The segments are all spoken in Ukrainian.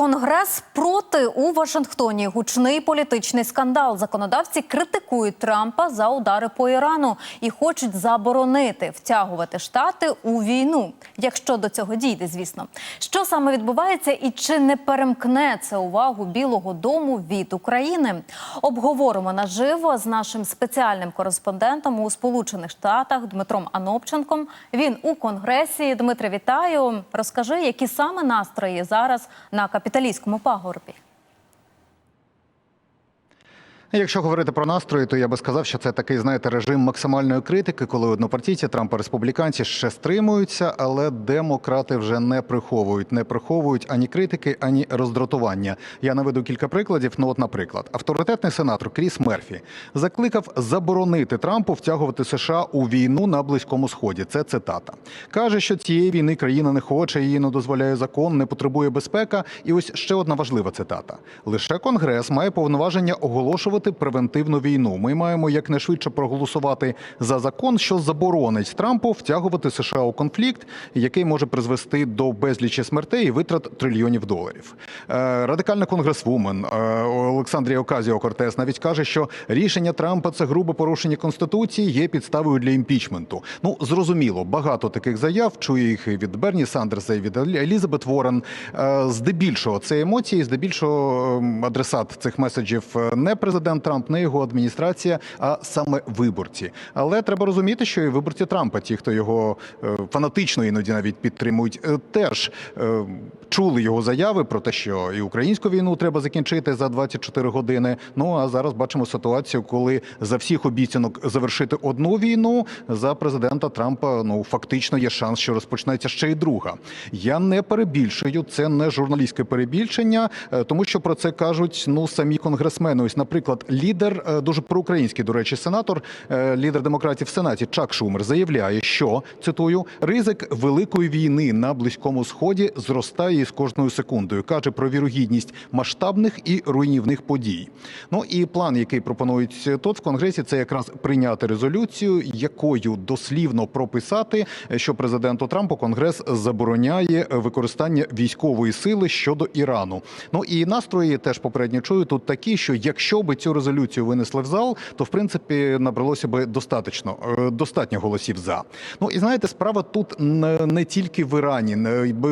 Конгрес проти у Вашингтоні. Гучний політичний скандал. Законодавці критикують Трампа за удари по Ірану і хочуть заборонити втягувати штати у війну, якщо до цього дійде, звісно. Що саме відбувається і чи не перемкне це увагу Білого Дому від України? Обговоримо наживо з нашим спеціальним кореспондентом у Сполучених Штатах Дмитром Анопченком. Він у Конгресі. Дмитре, вітаю. Розкажи, які саме настрої зараз на капіталійському пагорбі. Якщо говорити про настрої, то я би сказав, що це такий, знаєте, режим максимальної критики, коли однопартійці Трампа республіканці ще стримуються, але демократи вже не приховують, не приховують ані критики, ані роздратування. Я наведу кілька прикладів. Ну, от, наприклад, авторитетний сенатор Кріс Мерфі закликав заборонити Трампу втягувати США у війну на близькому сході. Це цитата. каже, що цієї війни країна не хоче, її не дозволяє закон, не потребує безпека. І ось ще одна важлива цитата: лише конгрес має повноваження оголошувати превентивну війну. Ми маємо якнайшвидше проголосувати за закон, що заборонить Трампу втягувати США у конфлікт, який може призвести до безлічі смертей і витрат трильйонів доларів. Е, Радикальна конгресвумен е, Олександрія Оказіо Кортес навіть каже, що рішення Трампа це грубе порушення конституції, є підставою для імпічменту. Ну зрозуміло, багато таких заяв чує їх і від Берні Сандерса, і від Елізабет Ворен. Е, Здебільшого це емоції, здебільшого ем, адресат цих меседжів не президент Трамп, не його адміністрація, а саме виборці. Але треба розуміти, що і виборці Трампа, ті, хто його е, фанатично іноді навіть підтримують, е, теж е, чули його заяви про те, що і українську війну треба закінчити за 24 години. Ну а зараз бачимо ситуацію, коли за всіх обіцянок завершити одну війну за президента Трампа ну фактично є шанс, що розпочнеться ще й друга. Я не перебільшую, це не журналістське перебільшення, тому що про це кажуть ну самі конгресмени. Ось, наприклад, лідер е, дуже проукраїнський, до речі, сенатор, е, лідер демократів в сенаті Чак Шумер заявляє, що цитую ризик великої війни на близькому сході зростає із кожною секундою. каже про вірогідність масштабних і руйнівних подій. Ну і план, який пропонують тут в конгресі, це якраз прийняти резолюцію, якою дослівно прописати, що президенту Трампу конгрес забороняє використання військової сили щодо Ірану. Ну і настрої теж попередньо чую тут такі, що якщо би цю резолюцію винесли в зал, то в принципі набралося би достатньо е, достатньо голосів за. Ну і знаєте, справа тут не, тільки в Ірані.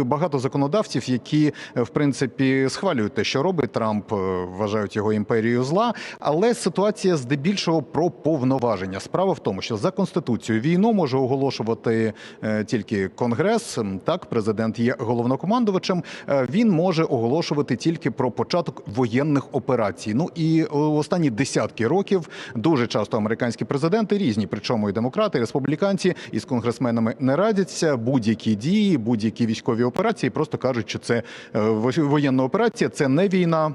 Багато законодавців, які е, в принципі схвалюють те, що робить Трамп, е, вважають його імперією зла. Але ситуація здебільшого про повноваження. Справа в тому, що за конституцією війну може оголошувати е, тільки конгрес. Так, президент є головнокомандувачем. Е, Він може оголошувати тільки про початок воєнних операцій. Ну і е, останні десятки років дуже часто американські президенти різні, причому і демократи, і республіканці із конгресменами не радяться. Будь-які дії, будь-які військові операції просто кажуть, що це е, воєнна операція, це не війна.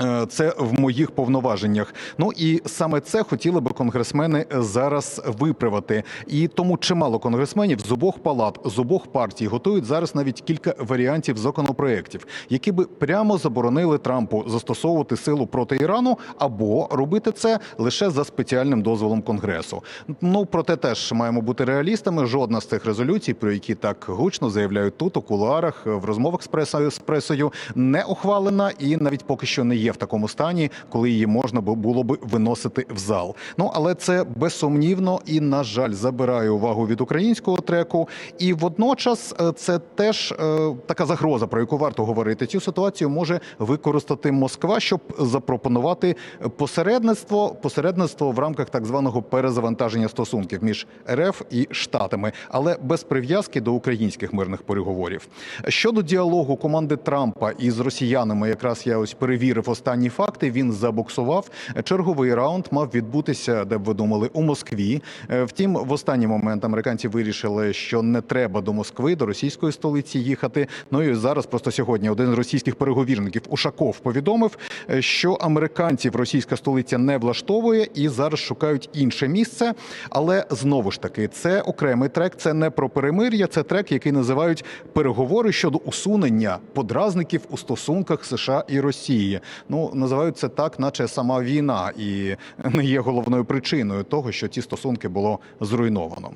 Е, Це в моїх повноваженнях. Ну і саме це хотіли би конгресмени зараз виправити. І тому чимало конгресменів з обох палат, з обох партій готують зараз навіть кілька варіантів законопроєктів, які би прямо заборонили Трампу застосовувати силу проти Ірану або робити це лише за спеціальним дозволом Конгресу. Ну проте теж маємо бути реалістами. Жодна з цих резолюцій, про які так гучно заявляють тут у кулуарах в розмовах з пресою з пресою, не ухвалена і навіть поки що не є в такому стані, коли її можна було би виносити в зал. Ну але це безсумнівно і на жаль забирає увагу від українського треку. І водночас е, це теж е, така загроза, про яку варто говорити. Цю ситуацію може використати Москва, щоб запропонувати посередництво, посередництво в рамках так званого перезавантаження стосунків між РФ і Штатами, але без прив'язки до українських мирних переговорів. Щодо діалогу команди Трампа із росіянами, якраз я ось перевірив останні факти. Він забуксував. Черговий раунд мав відбутися, де б ви думали, у Москві. Е, Втім, в останній момент американці вирішили, що не треба до Москви, до російської столиці їхати. Ну і зараз просто сьогодні один з російських переговірників Ушаков повідомив, е, що американців російська столиця не влаштовує і зараз шукають інше місце. Але знову ж таки, це окремий трек. Це не про перемир'я, це трек, який називають переговори щодо усунення подразників у стосунках США і Росії. Ну називають це так, наче сама війна, і не є головною причиною того, що ті стосунки було зруйновано.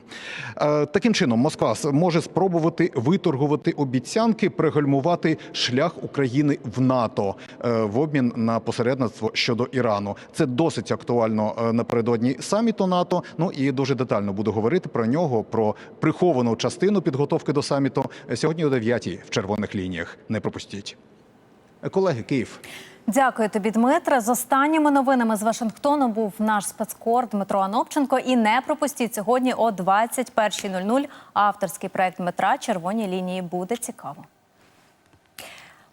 Е, Таким чином, Москва може спробувати виторгувати обіцянки, пригальмувати шлях України в НАТО е, в обмін на посередництво щодо Ірану. Це досить актуально е, напередодні саміту НАТО. Ну і дуже детально буду говорити про нього, про приховану частину підготовки до саміту сьогодні о 9 в червоних лініях. Не пропустіть. Колеги, Київ. Дякую тобі, Дмитре. З останніми новинами з Вашингтону був наш спецкор Дмитро Анопченко. І не пропустіть сьогодні о 21.00 авторський проект Дмитра Червоні лінії буде цікаво.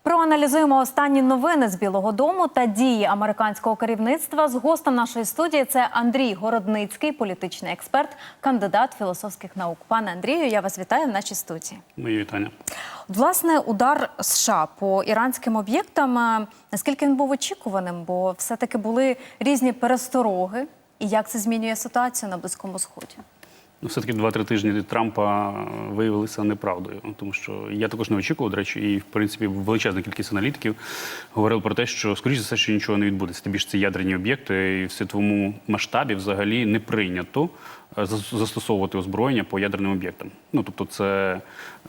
Проаналізуємо останні новини з Білого Дому та дії американського керівництва. З гостем нашої студії це Андрій Городницький, політичний експерт, кандидат філософських наук. Пане Андрію, я вас вітаю в нашій студії. Мої вітання. Власне, удар США по іранським об'єктам, е, наскільки він був очікуваним, бо все-таки були різні перестороги. І як це змінює ситуацію на Близькому Сході? Ну, все-таки два-три тижні від Трампа виявилися неправдою, тому що я також не очікував, до речі, і в принципі величезна кількість аналітиків говорили про те, що скоріше за все, що нічого не відбудеться. Тим більше це ядерні об'єкти, і в світовому масштабі взагалі не прийнято е, застосовувати озброєння по ядерним об'єктам. Ну тобто, це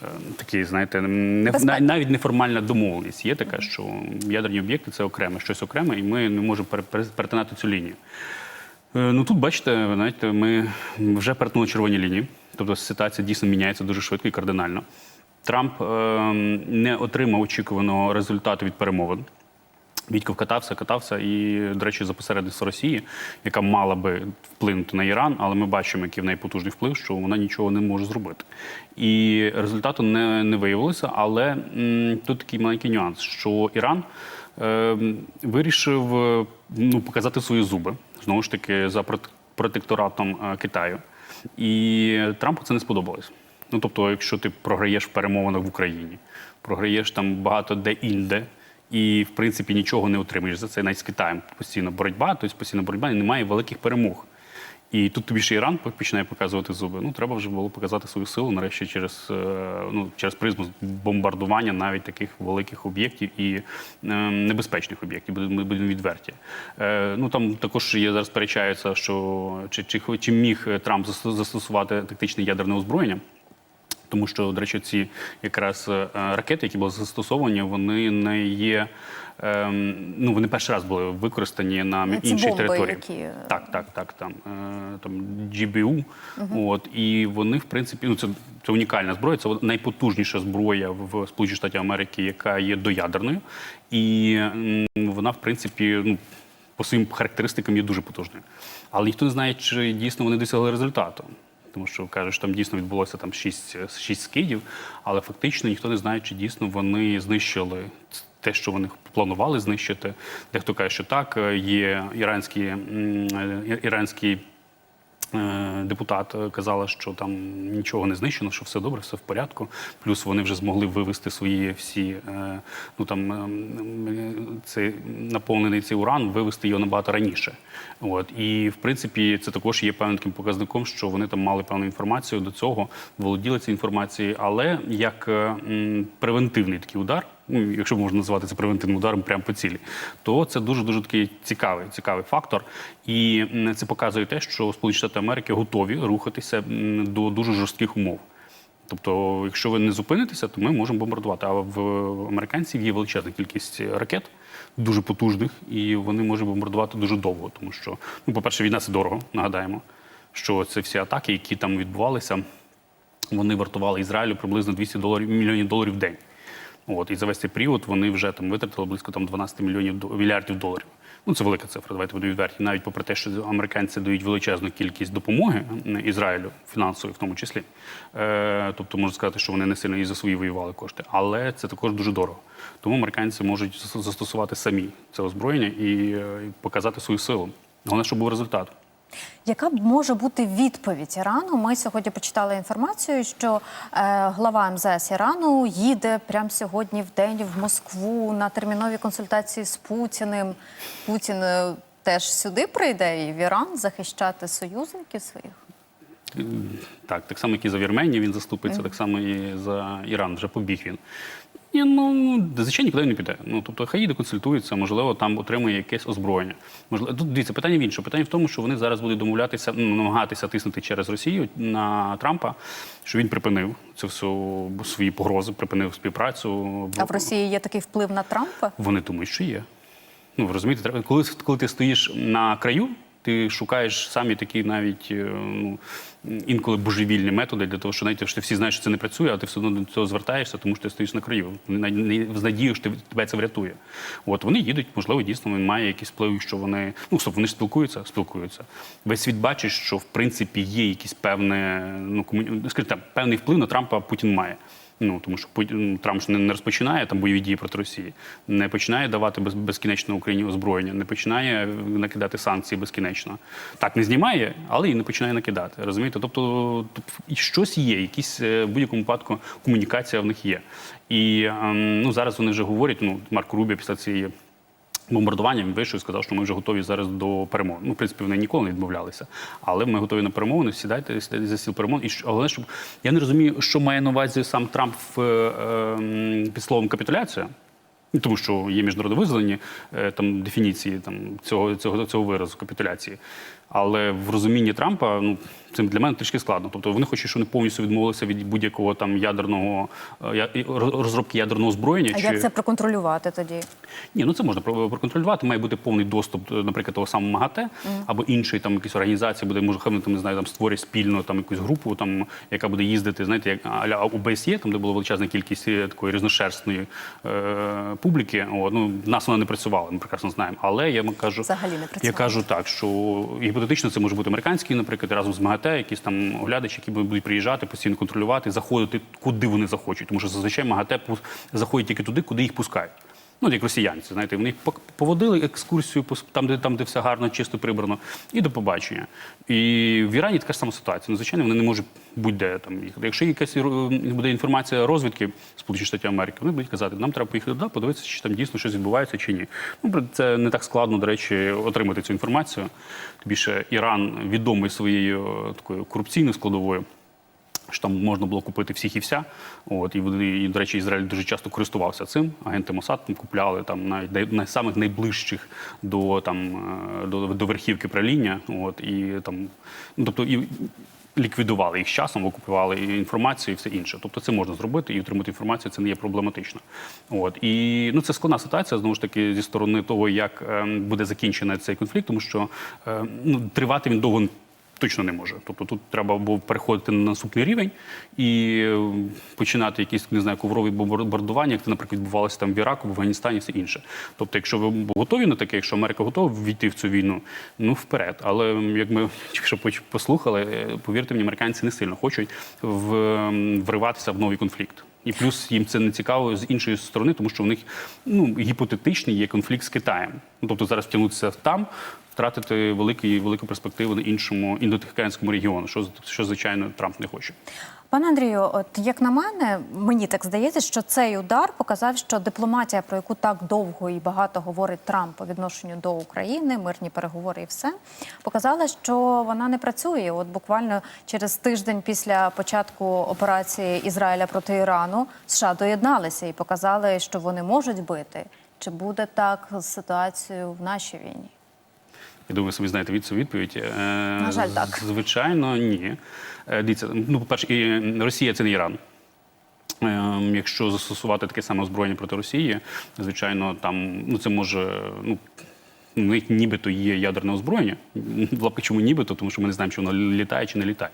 е, такі, знаєте, не навіть неформальна домовленість. Є така, що ядерні об'єкти це окреме, щось окреме, і ми не можемо пере- пере- перетинати цю лінію. Е, Ну тут бачите, знаєте, ми вже перетнули червоні лінії. Тобто ситуація дійсно міняється дуже швидко і кардинально. Трамп е, не отримав очікуваного результату від перемовин. Вітьков катався, катався, і, до речі, за посередництво Росії, яка мала би вплинути на Іран, але ми бачимо, який в неї потужний вплив, що вона нічого не може зробити. І результату не, не виявилося. Але м, тут такий маленький нюанс, що Іран е, вирішив ну, показати свої зуби знову ж таки за протекторатом е, Китаю. І Трампу це не сподобалось. Ну тобто, якщо ти програєш в перемовинах в Україні, програєш там багато де інде. І в принципі нічого не отримаєш за це. Навіть з Китаєм постійно боротьба, тобто постійна боротьба, і немає великих перемог. І тут тобі ще Іран починає показувати зуби. Ну треба вже було показати свою силу нарешті через е, ну через призму бомбардування навіть таких великих об'єктів і е, небезпечних об'єктів. Ми будемо відверті. Е, ну там також є зараз сперечаються, що чи, чи, чи міг Трамп застосувати тактичне ядерне озброєння. Тому що, до речі, ці якраз е, ракети, які були застосовані, вони не є. ем, ну, вони перший раз були використані на ці інших бомби, територіях. які, е, Так, так, так. Там, е, там GBU. От, і вони, в принципі, ну це, це унікальна зброя, це найпотужніша зброя в Сполучених Штатів Америки, яка є доядерною. І вона, в принципі, ну, по своїм характеристикам є дуже потужною. Але ніхто не знає, чи дійсно вони досягли результату. Тому що кажуть, що там дійсно відбулося там шість, шість скидів, але фактично ніхто не знає, чи дійсно вони знищили те, що вони планували знищити. Дехто каже, що так, е, є іранські, е, іранський е, депутат е, казала, що там нічого не знищено, що все добре, все в порядку. Плюс вони вже змогли вивести свої всі, е, ну там е, це наповнений цей уран, вивести його набагато раніше. От і в принципі це також є певним таким показником, що вони там мали певну інформацію до цього, володіли цією інформацією, але як е, превентивний такий удар. Ну, якщо можна назвати це превентивним ударом прямо по цілі, то це дуже дуже такий цікавий, цікавий фактор. І це показує те, що Сполучені Штати Америки готові рухатися до дуже жорстких умов. Тобто, якщо ви не зупинитеся, то ми можемо бомбардувати. А в американців є величезна кількість ракет, дуже потужних, і вони можуть бомбардувати дуже довго. Тому що, ну, по-перше, війна це дорого, нагадаємо, що це всі атаки, які там відбувалися, вони вартували Ізраїлю приблизно 200 доларів, мільйонів доларів в день. От, і за весь цей період вони вже там витратили близько там 12 мільйонів мільярдів доларів. Ну, це велика цифра, давайте будемо відверті. Навіть попри те, що американці дають величезну кількість допомоги Ізраїлю, фінансової в тому числі. Е, тобто можна сказати, що вони не сильно і за свої воювали кошти. Але це також дуже дорого. Тому американці можуть застосувати самі це озброєння і, е, і показати свою силу. Головне, щоб був результат. Яка може бути відповідь Ірану? Ми сьогодні почитали інформацію, що е, глава МЗС Ірану їде прямо сьогодні в день в Москву на термінові консультації з Путіним. Путін е, теж сюди прийде і в Іран захищати союзників своїх. Так, так само, як і за Вірменію він заступиться, так само і за Іран вже побіг він. Ні, ну звичайно нікуди не піде. Ну тобто, хай їде консультується, можливо, там отримує якесь озброєння. Можливо, тут дивіться, питання в іншому. Питання в тому, що вони зараз будуть домовлятися, ну, намагатися тиснути через Росію на Трампа, що він припинив цю всю свої погрози, припинив співпрацю. А в Росії є такий вплив на Трампа? Вони думають, що є. Ну, ви розумієте, коли, коли ти стоїш на краю, ти шукаєш самі такі навіть е, ну, інколи божевільні методи для того, що навіть що ти всі знаєш, що це не працює, а ти все одно до цього звертаєшся, тому що ти стоїш на не з надією, що тебе це врятує. От вони їдуть, можливо, дійсно він має якийсь вплив, що вони ну стоп, вони спілкуються, спілкуються. Весь світ бачить, що в принципі є якийсь певне, ну комуні... скажімо так, певний вплив на Трампа Путін має. Ну тому що Трамп ж не, розпочинає там бойові дії проти Росії, не починає давати без, безкінечно Україні озброєння, не починає накидати санкції безкінечно. Так не знімає, але і не починає накидати. Розумієте? Тобто щось є, якісь е, в будь-якому випадку комунікація в них є. І ем, ну зараз вони вже говорять. Ну Марк Рубі після цієї. Бомбардування він вийшов і сказав, що ми вже готові зараз до перемоги. Ну, в принципі, вони ніколи не відмовлялися. Але ми готові на перемовини, сідайте, сідайте за стіл перемовин. І головне, щоб я не розумію, що має на увазі сам Трамп в, е, ем, під словом капітуляція. Ну, Тому що є міжнародно визнані е, там дефініції там цього, цього, цього виразу капітуляції. Але в розумінні Трампа ну це для мене трішки складно. Тобто вони хочуть, щоб вони повністю відмовилися від будь-якого там ядерного е, розробки ядерного озброєння. А як це проконтролювати тоді? Ні, ну це можна проконтролювати. Має бути повний доступ, е, наприклад, того самого МАГАТЕ або іншої там якісь організації, буде може хай там не знаю, там створять спільно там якусь групу, там яка буде їздити, знаєте, як аля ОБСЄ, там де була величезна кількість е, такої різношерстної е, публіки. От, ну в нас вона не працювала, ми прекрасно знаємо. Але я кажу, Взагалі не працювала. я кажу так, що гіпотетично це може бути американський, наприклад, разом з МАГАТЕ, якісь там оглядачі, які будуть приїжджати, постійно контролювати, заходити куди вони захочуть. Тому що зазвичай МАГАТЕ заходять тільки туди, куди їх пускають. Ну, як росіянці, знаєте, вони поводили екскурсію там, де там, де все гарно, чисто прибрано, і до побачення. І в Ірані така ж сама ситуація. Ну, звичайно, вони не можуть будь-де там їхати. Якщо якась буде інформація розвідки Сполучених Штатів Америки, вони будуть казати, нам треба поїхати туди, подивитися, чи там дійсно щось відбувається чи ні. Ну, це не так складно, до речі, отримати цю інформацію. Тим більше Іран відомий своєю такою корупційною складовою що там можна було купити всіх і вся. От і і, до речі, Ізраїль дуже часто користувався цим. Агенти Мосад купляли там навіть най, самих найближчих до там е, до, до верхівки правління. От і там, ну тобто і. Ліквідували їх з часом, викупували інформацію і все інше. Тобто це можна зробити і отримати інформацію, це не є проблематично. От і ну це складна ситуація знову ж таки зі сторони того, як ем, буде закінчений цей конфлікт, тому що ем, ну тривати він довго точно не може. Тобто тут треба було переходити на наступний рівень і е, починати якісь не знаю коврові бомбардування, як це, наприклад, відбувалося там в Іраку, в Афганістані, все інше. Тобто, якщо ви готові на таке, якщо Америка готова війти в цю війну, ну вперед. Але як ми якщо послухали, е, повірте мені, американці не сильно хочуть вриватися в новий конфлікт. І плюс їм це не цікаво з іншої сторони, тому що в них ну гіпотетичний є конфлікт з Китаєм. Ну тобто зараз втягнутися там, втратити великі велику перспективу на іншому індотихоокеанському регіону, що що звичайно Трамп не хоче. Пане Андрію, от як на мене, мені так здається, що цей удар показав, що дипломатія, про яку так довго і багато говорить Трамп по відношенню до України, мирні переговори і все, показала, що вона не працює. От буквально через тиждень після початку операції Ізраїля проти Ірану США доєдналися і показали, що вони можуть бити. Чи буде так з ситуацією в нашій війні? Я думаю, ви самі знаєте від цю відповідь. На жаль, так. Звичайно, ні. Е, Дивіться, ну, по-перше, і Росія це не Іран. Ем, Якщо застосувати таке саме озброєння проти Росії, звичайно, там ну це може ну. Них нібито є ядерне озброєння. В чому нібито, тому що ми не знаємо, чи воно літає чи не літає.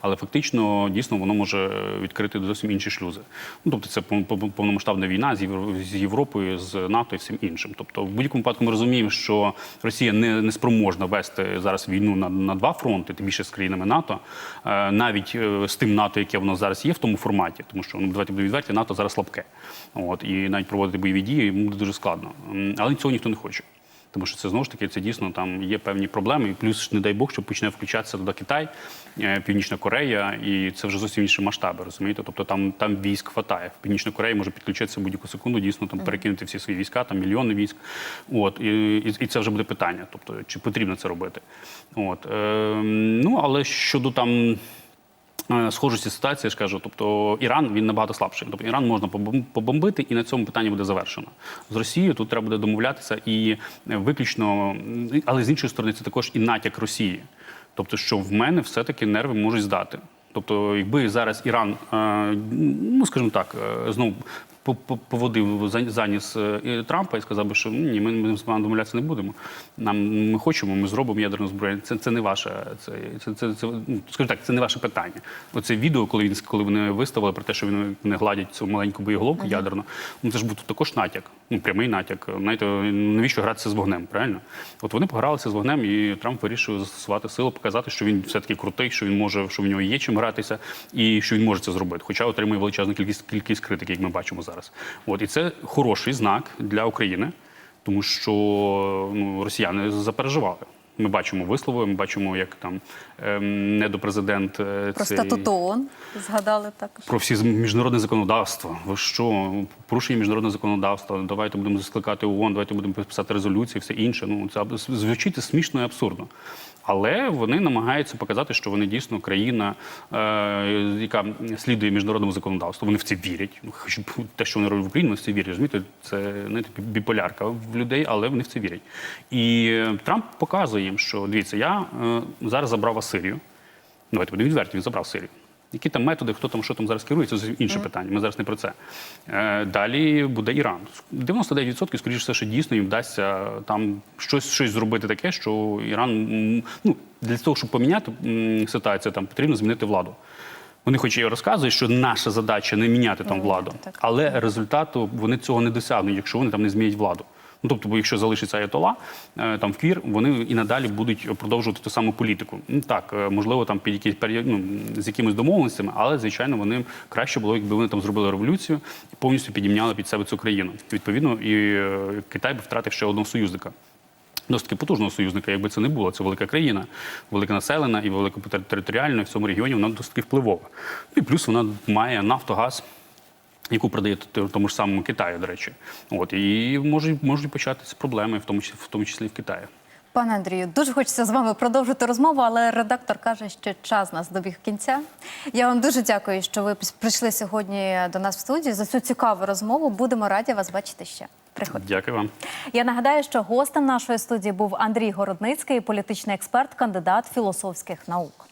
Але фактично дійсно воно може відкрити зовсім інші шлюзи. Ну тобто, це пов- пов- повномасштабна війна з Європою, з НАТО і всім іншим. Тобто, в будь-якому випадку ми розуміємо, що Росія не, не спроможна вести зараз війну на, на два фронти, тим більше з країнами НАТО, е, навіть е, з тим НАТО, яке воно зараз є в тому форматі, тому що ну давайте будемо відверті, НАТО зараз слабке. От і навіть проводити бойові дії буде дуже складно. Але цього ніхто не хоче. Тому що це знову ж таки це дійсно там є певні проблеми. І плюс, не дай Бог, що почне включатися туди Китай, е, Північна Корея, і це вже зовсім інші масштаби, розумієте? Тобто там, там військ хватає. В Північна Корея може підключитися будь-яку секунду, дійсно там перекинути всі свої війська, там мільйони військ. От і, і, і це вже буде питання. Тобто, чи потрібно це робити? От е, ну але щодо там схожості ситуації, я ж кажу, тобто Іран він набагато слабший. Тобто Іран можна побом- побомбити, і на цьому питання буде завершено. З Росією тут треба буде домовлятися і е, виключно, але з іншої сторони, це також і натяк Росії. Тобто, що в мене все-таки нерви можуть здати. Тобто, якби зараз Іран, е, ну скажімо так, е, знову поводив за- заніс е, Трампа і сказав би, що ні, ми, ми з вами домовлятися не будемо. Нам ми хочемо, ми зробимо ядерну зброю. Це, це не ваше, це, це, це, це ну, скажімо так, це не ваше питання. Оце відео, коли він коли вони виставили про те, що він не гладять цю маленьку боєголовку ядерну, ну це ж був також натяк, ну прямий натяк. Знаєте, навіщо гратися з вогнем? Правильно? От вони погралися з вогнем, і Трамп вирішив застосувати силу, показати, що він все таки крутий, що він може, що в нього є чим гратися, і що він може це зробити. Хоча отримує величезну кількість кількість критики, як ми бачимо зараз. От і це хороший знак для України, тому що ну, росіяни запереживали. Ми бачимо вислови, ми бачимо, як там ем, недопрезидент е, Про цей- статут ООН згадали також. про всі міжнародне законодавство. Ви що? Порушення міжнародного законодавства. Давайте будемо скликати ООН, давайте будемо писати резолюції, все інше. Ну це звучить смішно і абсурдно. Але вони намагаються показати, що вони дійсно країна, е, яка слідує міжнародному законодавству. Вони в це вірять. Ну, хоч те, що вони роблять в Україні, вони в це вірять. Розумієте, це не біполярка в людей, але вони в це вірять. І е, Трамп показує їм, що дивіться, я е, зараз забрав вас Сирію. Давайте будемо відверті, він забрав Сирію. Які там методи, хто там що там зараз керує, це інше питання. Ми зараз не про це. Е, далі буде Іран. 99% скоріше все, що дійсно їм вдасться там щось, щось зробити таке, що Іран ну, для того, щоб поміняти ситуацію, там потрібно змінити владу. Вони хоч і розказують, що наша задача не міняти там владу, але результату вони цього не досягнуть, якщо вони там не змінять владу. Ну, тобто, бо якщо залишиться Аятола е, там в Квір, вони і надалі будуть продовжувати ту саму політику. Ну так, е, можливо, там під якісь ну, з якимись домовленостями, але звичайно вони краще було, якби вони там зробили революцію і повністю підімняли під себе цю країну. Відповідно, і е, Китай би втратив ще одного союзника. Досить таки потужного союзника, якби це не було. Це велика країна, велика населена і велика територіально в цьому регіоні вона досить таки впливова. Ну, і плюс вона має нафтогаз, яку продає т- тому ж самому Китаю, до речі. От і можуть, можуть початися проблеми, в тому числі в тому числі в Китаї. Пане Андрію, дуже хочеться з вами продовжити розмову, але редактор каже, що час нас добіг кінця. Я вам дуже дякую, що ви прийшли сьогодні до нас в студію за цю цікаву розмову. Будемо раді вас бачити ще. Приходьте. Дякую вам. Я нагадаю, що гостем нашої студії був Андрій Городницький, політичний експерт, кандидат філософських наук.